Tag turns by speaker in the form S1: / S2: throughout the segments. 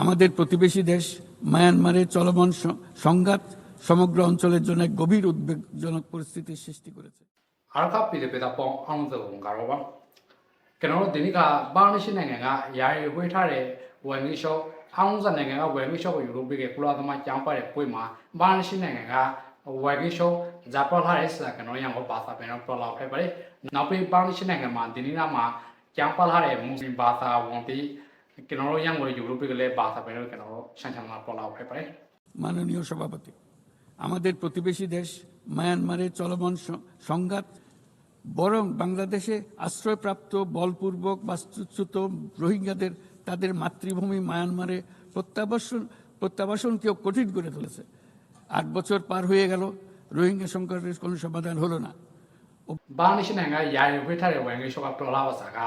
S1: আমাদের প্রতিবেশী দেশ মায়ানমারে চলমান সংঘাত সমগ্র অঞ্চলের জন্য গভীর উদ্বেগজনক পরিস্থিতির সৃষ্টি করেছে।
S2: কেন দিনিকা বাংলাদেশি নেঙ্গা ইয়াই বৈঠারে ওয়েঙ্গি সব আনজা নেঙ্গা ওয়েঙ্গি ইউরোপিকে কুলা তোমা চাম্পারে পইমা বাংলাদেশি নেঙ্গা ওয়েঙ্গি জাপাল হারে কেন ইয়াঙ্গ বাসা পেন প্রলাপ হেবারে নাপি বাংলাদেশি নেঙ্গা মা মা စနိုင်ငံကဝယ်မီရှော့ကိုယူလို့ပြီးခဲ့ကုလားသမားကျောင်းပါတဲ့ပွဲမှာဘာနရှိနိုင်ငံကဝယ်မီရှော့ဂျာပေါ်ထားတဲ့စကျွန်တော်ရံကိုပါစာပြန်တော့ပေါ်လာခဲ့ပါတယ်နောက်ပြီးဘာနရှိနိုင်ငံမှာဒီနေ့ကမှာကျောင်းပါထားတဲ့မွတ်စလင်ဘာသာဝန်တီကျွန်တော်တို့ရံကိုယူလို့ပြီးခဲ့တဲ့ဘာသာပြန်တော့ကျွန်တော်တို့ရှန်ချန်လာပေါ်လာခဲ့ပါတယ်
S1: মাননীয় সভাপতি আমাদের প্রতিবেশী দেশ মায়ানমারে চলমান স- সংঘাত বরং বাংলাদেশে আশ্রয়প্রাপ্ত বলপূর্বক বাস্তুচ্যুত রোহিঙ্গাদের তাদের মাতৃভূমি মায়ানমারে প্রত্যাবাসন প্রত্যাবাসনকেও কঠিন করে তুলেছে আট বছর পার হয়ে গেল রোহিঙ্গা সংকটের কোনো সমাধান হলো না
S2: ဘာနရှင်နိုင်ငံယာယီဝိထားတဲ့ဝင်ကြီးရှော့ကတော်လာပါစားက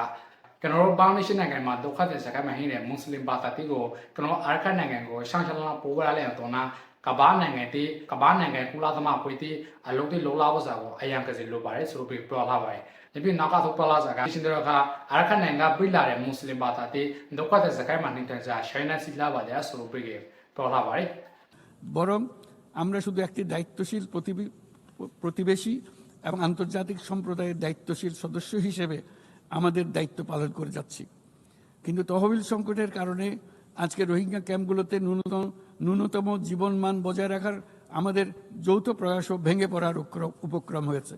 S2: ကျွန်တော်တို့ဘာနရှင်နိုင်ငံမှာဒုက္ခသည်စကားမဟင်းတဲ့မွတ်စလင်ဘာသာတိကိုကျွန်တော်အာရခတ်နိုင်ငံကိုရှောင်းရှောင်းလာပိုးရလဲတော့နာကဘာနိုင်ငံတိကဘာနိုင်ငံကုလာသမဖွေတိအလုံးတိလောလာပါစားကိုအယံကစီလိုပါတယ်ဆိုပြီးပြောလာပါတယ်ဒီပြနောက်ကထုတ်တော်လာစားကရှင်တို့ကအာရခတ်နိုင်ငံပြလာတဲ့မွတ်စလင်ဘာသာတိဒုက္ခသည်စကားမဟင်းတဲ့စားရှိုင်းနစီလာပါတယ်ဆိုပြီးပြောလာပါတယ်
S1: বরং আমরা শুধু একটি দায়িত্বশীল প্রতিবি- প্রতিবেশী এবং আন্তর্জাতিক সম্প্রদায়ের দায়িত্বশীল সদস্য হিসেবে আমাদের দায়িত্ব পালন করে যাচ্ছি। কিন্তু তহবিল সংকটের কারণে আজকে রোহিঙ্গা ক্যাম্পগুলোতে ন্যূনতম ন্যূনতম জীবনমান বজায় রাখার আমাদের যৌথ প্রয়াসও ভেঙে পড়ার উপক্রম- হয়েছে।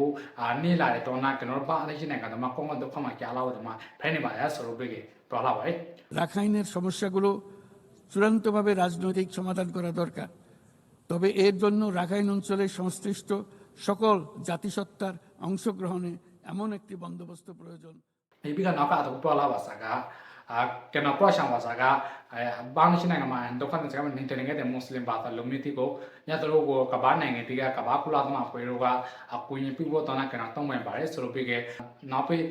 S2: က္ခတဲ့ဆဲမနေတဲ့မို့တော့ကျွန်တော်အကူရင်ပြပါတော့ဆိုလိုပြကပထမကကဘာကူလာသမဖွေတီကဘာနိုင်ငံတီကညသလိုကိုအကူရင်ပြပါရဲဆိုလို့ဒေရှင်တို့ကကဘာနိုင်ငံတီကဘာကူလာသမဖွေတီလေအကူရင်တီနေလာတဲ့တော့နာဒေရှင်တို့ကကောကောစဆိုင်တီကောကောခါခဲလို့လာပါတယ်ဆိုလိုပြကဒီဘကဘာနရှင်နိုင်ငံမှာ အာတနိုင်စီမန်ဇလာဘာဇဟင်ဘာရယံဘာဇတိလေဟိုအာနေလာတဲ့တော့နာကျွန်တော်ဘာအလေးရှိနိုင်ငံတော့မကောမဒုက္ခမှာကြားလာတော့မှဖဲနေပါရဆိုလို့ပြေပေါ်လာပါတယ်
S1: রাখাইনের সমস্যাগুলো চূড়ান্তভাবে রাজনৈতিক সমাধান করা দরকার তবে এর জন্য রাখাইন অঞ্চলের সংশ্লিষ্ট সকল জাতিসত্তার অংশগ্রহণে এমন একটি বন্দোবস্ত প্রয়োজন
S2: ဒီပြီးကနောက်ကတော့ပေါ်လာပါစားက အာကျွန်တော်ပေါ်ဆောင်ပါစားကအဲဘာမရှိနိုင်ငံမှာဒုက္ခနဲ့စကားမနေတဲ့နေတဲ့မွတ်စလင်ဘာသာလူမျိုးတီကိုညတို့ကိုကဘာနိုင်ငံတီကကဘာကုလာသမဖွေရောကအကူရင်ပြဖို့တော့နာကျွန်တော်တောင်းပန်ပါတယ်ဆိုလို့ပြီးကနောက်ပြီး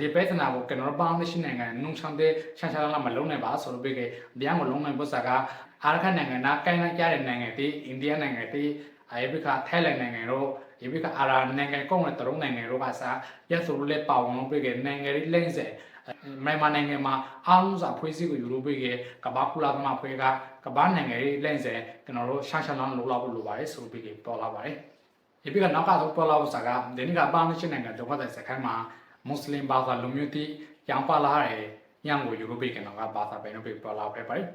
S2: ဒီပဲတနာကိုကျွန်တော်ဘာမရှိနိုင်ငံနုံချန်တဲ့ချန်ချာလာမလုံးနိုင်ပါဆိုလို့ပြီးကဗျာမလုံးနိုင်ဖို့စားကအာရခနိုင်ငံနာကိုင်းလိုက်ကြတဲ့နိုင်ငံတီအိန္ဒိယနိုင်ငံတီအဲဘိကထိုင်းလန်နိုင်ငံတို့ဒီဘိကအာရာနိုင်ငံကောင်းတဲ့တရုံနိုင်ငံတို့ကစားရဆိုလို့လေပါဝင်လို့ပြီးကနိုင်ငံရေးလိမ့်စေ မြန်မာနိုင်ငံမှာအားလုံးစာဖွဲ့စည်းကိုယူလို့ပြီးကကဘာကူလာသမားဖွဲ့ကကဘာနိုင်ငံရေးလိမ့်စေကျွန်တော်တို့ရှာရှာလန်းလို့လောက်လို့ပါတယ်ဆိုပြီးပေါ်လာပါတယ်ဒီဘိကနောက်ကတော့ပေါ်လာဖို့စားကဒီနေ့ကဘာမှရှိနိုင်ငံဒုက္ခသည်စခန်းမှာမွတ်စလင်ဘာသာလူမျိုးတီရောင်ပါလာတဲ့ညံကိုယူလို့ပြီးကတော့ဘာသာပဲလို့ပေါ်လာခဲ့ပါတယ်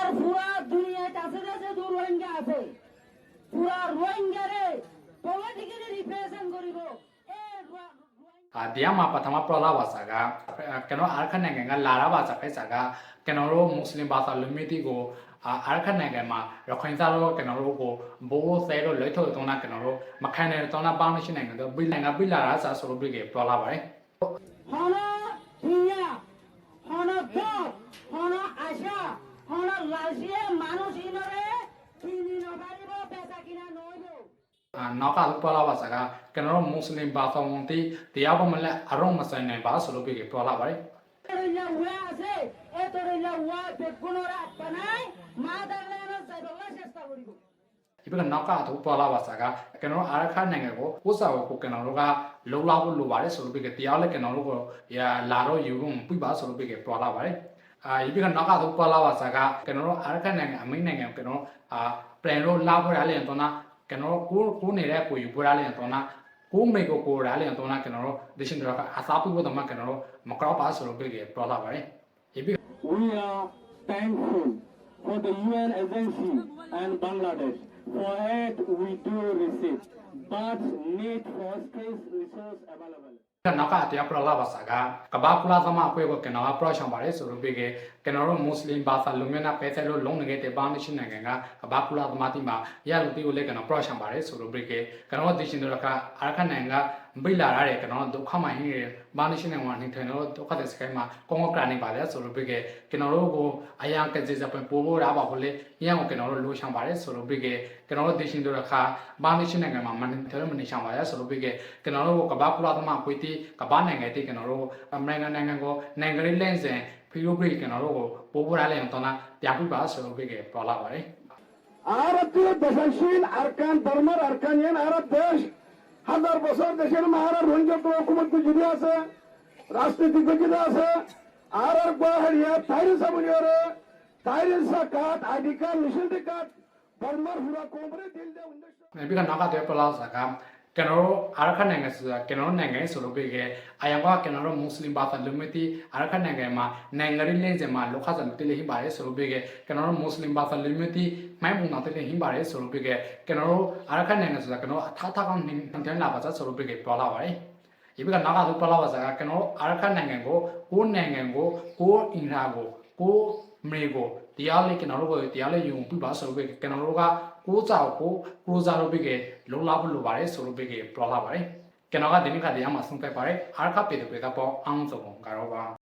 S3: আর পুরা দুনিয়ায় কাছে কাছে দু রোহিঙ্গা আছে পুরা রোহিঙ্গারে পলিটিক্যালি রিপ্রেজেন্ট করিব
S2: ဒီကမှာပထမပရလာဘာသာကကျွန်တော်အာခနိုင်ငံကလာရာဘာသာဖိစာကကျွန်တော်တို့မွတ်စလင်ဘာသာလူမျိုးတွေကိုအာခနိုင်ငံမှာရခိုင်သားတို့ကျွန်တော်တို့ကိုဘိုးဆဲတို့လွှဲထုတ်တုံးတာကျွန်တော်တို့မခံတဲ့တုံးတာပေါင်းရှိနိုင်ငံတို့ပြည်နိုင်ငံပြည်လာရာစာဆိုလို့ပြည်ကပရလာပါတယ်
S3: ဟောလာဟီယာဟောလာဘောဟောလာအာရှာဟောလာလာဇီ
S2: ယမာနု
S3: စီနိုရဲဒီနီနိုဘာရီဘောပ
S2: က်စာကီနာနို
S3: ယို
S2: နောက်ကပွာလာပါစကကျွန်တော်မွတ်စလင်ဘာသာဝင်တီတရားပေါ်မလက်အရုံးမဆိုင်နိုင်ပါဆိုလို့ပြီးပွာလာပါတယ်ဒီဘက်နောက်ကတော့ပွာလာပါစကကျွန်တော်အာရခနိုင်ငံကိုဥစားကိုကျွန်တော်တို့ကလုံလောက်ဖို့လိုပါတယ်ဆိုလို့ပြီးတရားလည်းကျွန်တော်တို့ကလာတော့ယူဖို့ပြပါဆိုလို့ပြီးပွာလာပါတယ်အာဒီကနောက်ကတော့ပွာလာပါစကကျွန်တော်တို့အာရခနိုင်ငံအမိနိုင်ငံကျွန်တော်အာပလန်လို့လာဖို့ရလဲတော့ ကျွန်တော်ကိုကိုနေတဲ့ကိုယူဖို့ရလဲတော့နာကိုမေကိုကိုရလဲတော့နာကျွန်တော်တို့ဒီရှင်တို့ကအစားပြဖို့တော့မှကျွန်တော်တို့မကောက်ပါဆိုလို့ပြကပေါ်လာပါတယ်ဒီဘက်
S4: We are thankful for the UN agency and Bangladesh for aid we do receive, but need for skills resource available.
S2: နောက်ကတရားပရလာဘာသာကကဘာကူလာသမအဖွဲကိုကျွန်တော်ကပရရှောင်ပါတယ်ဆိုလို့ပြခဲ့ကျွန်တော်တို့မွတ်စလင်ဘာသာလူမျိုးနာပဲတဲ့လို့လုံးနေတဲ့ဘာမရှိနိုင်ငံကကဘာကူလာသမတိမှာရလူတီကိုလည်းကျွန်တော်ပရရှောင်ပါတယ်ဆိုလို့ပြခဲ့ကျွန်တော်တို့ဒီရှင်တို့ကအာရခနိုင်ငံက မိလာရတယ်ကတော့ဒုက္ခမှဟင်းရမာနရှင်နေဝါနေထိုင်တော့ဒုက္ခတဲ့စကိုင်းမှာကောင်းကောင်းကလာနေပါလေဆိုလို့ပြီးကကျွန်တော်တို့ကိုအရာကကြေစပပို့ဖို့ရပါဘူးလေညံကိုကျွန်တော်တို့လိုချောင်ပါတယ်ဆိုလို့ပြီးကကျွန်တော်တို့ဒေရှင်တို့ခါမာနရှင်နိုင်ငံမှာမနေထိုင်မနေချောင်ပါလေဆိုလို့ပြီးကကျွန်တော်တို့ကဘာကုလသမခွေတီကဘာနိုင်ငံတီကျွန်တော်တို့အမေရိကန်နိုင်ငံကိုနိုင်ငံရေးလန့်စင်ဖီရိုဘရိတ်ကျွန်တော်တို့ကိုပို့ဖို့ရလဲတော့လားပြပြပါဆိုလို့ပြီးကပေါ်လာပါတယ်
S5: عربي بشاشيل أركان درمر أركانيان عرب داش হাজার বছর দেশের মাহারার ভঞ্জত্ব হুকুমত গুজরি আছে রাজনীতিজ্ঞ আছে, আর আর গুয়াহারিয়া তাইরিস সাবুনিয়রে তাইরিস কাট আইডি কার্ড নিষিদ্ধ কাট বর্মার হুরা কোমরে দিল দে 你
S2: 比较哪个对不老实讲？ ကကျွန်တော်တို့အာရခနိုင်ငံဆိုတာကျွန်တော်တို့နိုင်ငံဆိုလို့ပြီးခဲ့အယံကကျွန်တော်တို့မွတ်စလင်ဘာသာလူမျိုးတီအာရခနိုင်ငံမှာနိုင်ငံရေးလင်းစင်မှာလောကစံတလေးဟိပါတယ်ဆိုလို့ပြီးခဲ့ကျွန်တော်တို့မွတ်စလင်ဘာသာလူမျိုးတီမိုင်းပုံနာတလေးဟိပါတယ်ဆိုလို့ပြီးခဲ့ကျွန်တော်တို့အာရခနိုင်ငံဆိုတာကျွန်တော်အထာထားကောင်းနေတယ်လာပါစဆိုလို့ပြီးခဲ့ပြောလာပါတယ်ဒီဘက်ကနောက်ကသူပလာပါစကကျွန်တော်တို့အာရခနိုင်ငံကိုကိုယ်နိုင်ငံကိုကိုယ်အင်ရာကိုကိုယ်မေကို တရားလေးကျွန်တော်တို့ကိုတရားလေးယူပြပါဆိုပြီးကျွန်တော်တို့ကကိုးကြောက်ကိုကရိုဇာလို့ပြီးခဲ့လုံလောက်လို့ပါတယ်ဆိုလို့ပြီးခဲ့ပြောလာပါတယ်ကျွန်တော်ကဒီနေ့ကတရားမှာဆုံးဖြတ်ပါတယ်အားခပ်ပေတဲ့ပေတော့အောင်စုံကတော့ပါ